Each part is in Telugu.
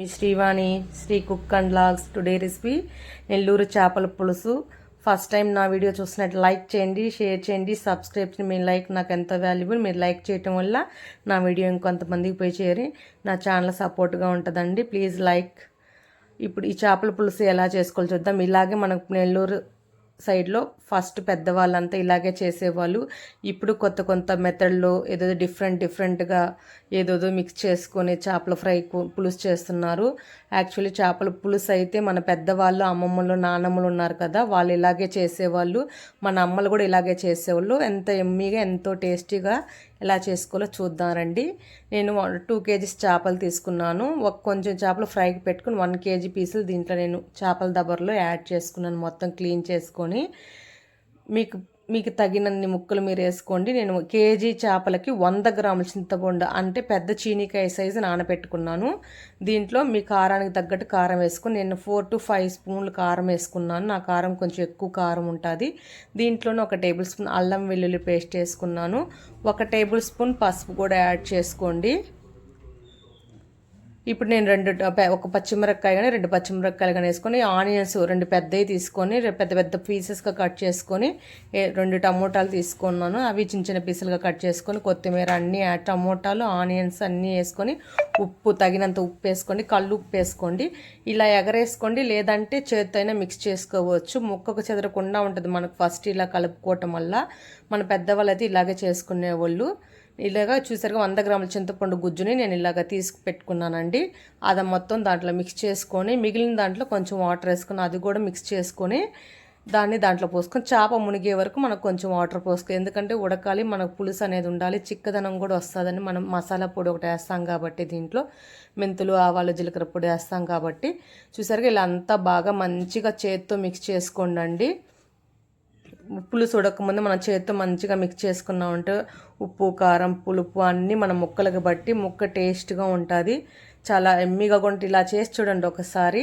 Me Srivani Sri cook and logs today recipe Nellore చేపల పులుసు. ఫస్ట్ టైం నా వీడియో చూసినట్టు లైక్ చేయండి షేర్ చేయండి సబ్స్క్రైబ్ మీ లైక్ నాకు ఎంత వాల్యుబుల్ మీరు లైక్ చేయటం వల్ల నా వీడియో ఇంకొంతమందికి పోయి చేరి నా ఛానల్ సపోర్ట్గా ఉంటుందండి. ప్లీజ్ లైక్ ఇప్పుడు ఈ చేపల పులుసు ఎలా చేసుకోవాలి చూద్దాం. ఇలాగే మనకు నెల్లూరు సైడ్లో ఫస్ట్ పెద్దవాళ్ళంతా ఇలాగే చేసేవాళ్ళు. ఇప్పుడు కొత్త కొత్త మెథడ్లో ఏదో డిఫరెంట్ డిఫరెంట్గా ఏదోదో మిక్స్ చేసుకొని చేపల ఫ్రై పులుసు చేస్తున్నారు. యాక్చువల్లీ చేపల పులుసు అయితే మన పెద్దవాళ్ళు అమ్మమ్మలు నాన్నమ్మలు ఉన్నారు కదా వాళ్ళు ఇలాగే చేసేవాళ్ళు. మన అమ్మలు కూడా ఇలాగే చేసేవాళ్ళు. ఎంత ఎమ్మీగా ఎంతో టేస్టీగా ఎలా చేసుకోవాలో చూద్దాం రండి. నేను టూ కేజీస్ చేపలు తీసుకున్నాను. ఒక కొంచెం చేపలు ఫ్రైకి పెట్టుకుని వన్ కేజీ పీసులు దీంట్లో నేను చేపల దబర్లో యాడ్ చేసుకున్నాను మొత్తం క్లీన్ చేసుకొని. మీకు మీకు తగినన్ని ముక్కలు మీరు వేసుకోండి. నేను కేజీ చేపలకి వంద గ్రాముల చింతపండు అంటే పెద్ద చీనీకాయ సైజు నానబెట్టుకున్నాను. దీంట్లో మీ కారానికి తగ్గట్టు కారం వేసుకుని నేను ఫోర్ టు ఫైవ్ స్పూన్లు కారం వేసుకున్నాను. నా కారం కొంచెం ఎక్కువ కారం ఉంటుంది. దీంట్లోనే ఒక టేబుల్ స్పూన్ అల్లం వెల్లుల్లి పేస్ట్ వేసుకున్నాను. ఒక టేబుల్ స్పూన్ పసుపు కూడా యాడ్ చేసుకోండి. ఇప్పుడు నేను రెండు ఒక పచ్చిమిరపకాయ కానీ రెండు పచ్చిమిరపకాయలు కానీ వేసుకొని ఆనియన్స్ రెండు పెద్దవి తీసుకొని పెద్ద పెద్ద పీసెస్గా కట్ చేసుకొని రెండు టమోటాలు తీసుకున్నాను. అవి చిన్న చిన్న పీసులుగా కట్ చేసుకొని కొత్తిమీర అన్నీ టమోటాలు ఆనియన్స్ అన్నీ వేసుకొని ఉప్పు తగినంత ఉప్పు వేసుకోండి. కళ్ళు ఉప్పు వేసుకోండి. ఇలా ఎగరేసుకోండి. లేదంటే చేతితో అయినా మిక్స్ చేసుకోవచ్చు. ముక్కకు చెదరకుండా ఉంటుంది మనకు ఫస్ట్ ఇలా కలుపుకోవటం వల్ల. మన పెద్దవాళ్ళు అయితే ఇలాగే చేసుకునేవాళ్ళు. ఇలాగా చూసారుగా వంద గ్రాముల చింతపండు గుజ్జుని నేను ఇలాగ తీసి పెట్టుకున్నానండి. అది మొత్తం దాంట్లో మిక్స్ చేసుకొని మిగిలిన దాంట్లో కొంచెం వాటర్ వేసుకుని అది కూడా మిక్స్ చేసుకొని దాన్ని దాంట్లో పోసుకొని చేప మునిగే వరకు మనకు కొంచెం వాటర్ పోసుకో ఎందుకంటే ఉడకాలి మనకు పులుసు అనేది ఉండాలి చిక్కదనం కూడా వస్తుందని మనం మసాలా పొడి ఒకటి వేస్తాం కాబట్టి దీంట్లో మెంతులు ఆవాలు జీలకర్ర పొడి వేస్తాం కాబట్టి. చూసారుగా ఇలా అంతా బాగా మంచిగా చేత్తో మిక్స్ చేసుకోండి పులుసు ఉడకముందు మనం చేతితో మంచిగా మిక్స్ చేసుకున్నామంటే ఉప్పు కారం పులుపు అన్నీ మన ముక్కలకు బట్టి ముక్క టేస్ట్గా ఉంటుంది. చాలా ఎమ్మిగా కొంటే ఇలా చేసి చూడండి ఒకసారి.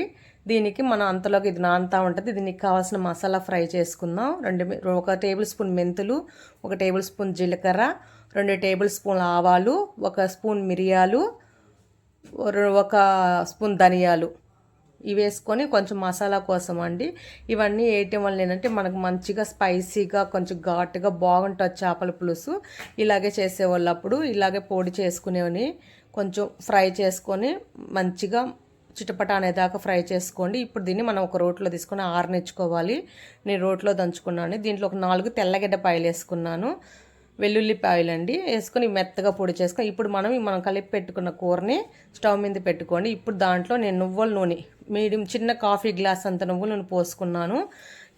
దీనికి మనం అంతలోకి ఇది నానుతూ ఉంటుంది. దీనికి కావాల్సిన మసాలా ఫ్రై చేసుకుందాం. రెండు ఒక టేబుల్ స్పూన్ మెంతులు ఒక టేబుల్ స్పూన్ జీలకర్ర రెండు టేబుల్ స్పూన్ ఆవాలు ఒక స్పూన్ మిరియాలు ఒక స్పూన్ ధనియాలు. ఇవి వేసుకొని కొంచెం మసాలా కోసం అండి. ఇవన్నీ వేయటం వల్ల ఏంటంటే మనకు మంచిగా స్పైసీగా కొంచెం ఘాటుగా బాగుంటుంది చేపల పులుసు. ఇలాగే చేసేవాళ్ళు అప్పుడు ఇలాగే పొడి చేసుకునేవని కొంచెం ఫ్రై చేసుకొని మంచిగా చిటపట అనేదాకా ఫ్రై చేసుకోండి. ఇప్పుడు దీన్ని మనం ఒక రోట్లో తీసుకొని ఆరనిచ్చుకోవాలి. నేను రోట్లో దంచుకున్నాను. దీంట్లో ఒక నాలుగు తెల్లగడ్డ పాయలు వేసుకున్నాను. వెల్లుల్లిపాయలు అండి. వేసుకొని మెత్తగా పొడి చేసుకొని ఇప్పుడు మనం మనం కలిపి పెట్టుకున్న కూరని స్టవ్ మీద పెట్టుకోండి. ఇప్పుడు దాంట్లో నేను నువ్వుల నూనె మీడియం చిన్న కాఫీ గ్లాస్ అంత నువ్వుల నూనె పోసుకున్నాను.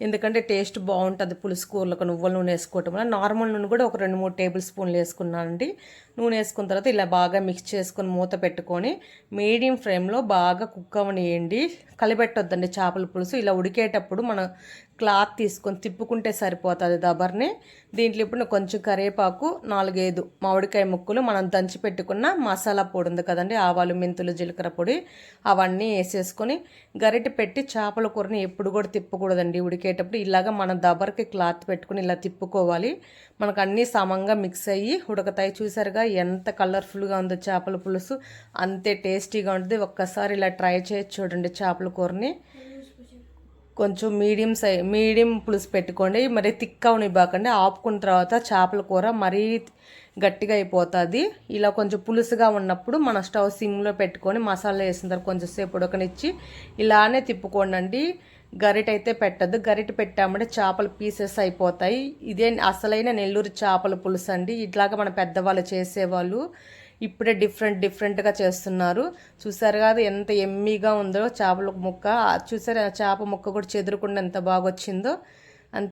ఎందుకంటే టేస్ట్ బాగుంటుంది పులుసు కూరలకు నువ్వుల నూనె వేసుకోవటం వల్ల. నార్మల్ నూనె కూడా ఒక రెండు మూడు టేబుల్ స్పూన్లు వేసుకున్నానండి. నూనె వేసుకున్న తర్వాత ఇలా బాగా మిక్స్ చేసుకొని మూత పెట్టుకొని మీడియం ఫ్లేమ్లో బాగా కుక్ అవనియండి. కలిపెట్టొద్దండి చేపల పులుసు. ఇలా ఉడికేటప్పుడు మనం క్లాత్ తీసుకొని తిప్పుకుంటే సరిపోతుంది దబర్ని. దీంట్లో ఇప్పుడు కొంచెం కరివేపాకు నాలుగైదు మామిడికాయ ముక్కలు మనం దంచి పెట్టుకున్న మసాలా పొడి ఉంది కదండి ఆవాలు మెంతులు జీలకర్ర పొడి అవన్నీ వేసేసుకొని గరిటె పెట్టి చేపల కూరని ఎప్పుడు కూడా తిప్పకూడదండి. ఉడికేటప్పుడు ఇలాగ మన దబర్కి క్లాత్ పెట్టుకుని ఇలా తిప్పుకోవాలి. మనకు అన్నీ సమంగా మిక్స్ అయ్యి ఉడకతాయి. చూసారుగా ఎంత కలర్ఫుల్గా ఉందో చేపల పులుసు. అంతే టేస్టీగా ఉంటుంది. ఒక్కసారి ఇలా ట్రై చేసి చూడండి చేపల కూరని. కొంచెం మీడియం సై మీడియం పులుసు పెట్టుకోండి. మరి తిక్క ఇవ్వకండి ఆపుకున్న తర్వాత చేపల కూర మరీ గట్టిగా అయిపోతుంది. ఇలా కొంచెం పులుసుగా ఉన్నప్పుడు మన స్టవ్ సిమ్లో పెట్టుకొని మసాలా వేసిన తర్వాత కొంచెం సేపు ఉడకనిచ్చి ఇలానే తిప్పుకోండి గరిట అయితే పెట్టద్దు. గరిట పెట్టామంటే చేపల పీసెస్ అయిపోతాయి. ఇదే అసలైన నెల్లూరు చేపల పులుసు అండి ఇట్లాగా మన పెద్దవాళ్ళు చేసేవాళ్ళు. ఇప్పుడే డిఫరెంట్ డిఫరెంట్గా చేస్తున్నారు. చూసారు కాదు ఎంత ఎమ్మీగా ఉందో చేపల ముక్క. చూసారు ఆ చేప ముక్క కూడా చెదురుకుండా ఎంత బాగా వచ్చిందో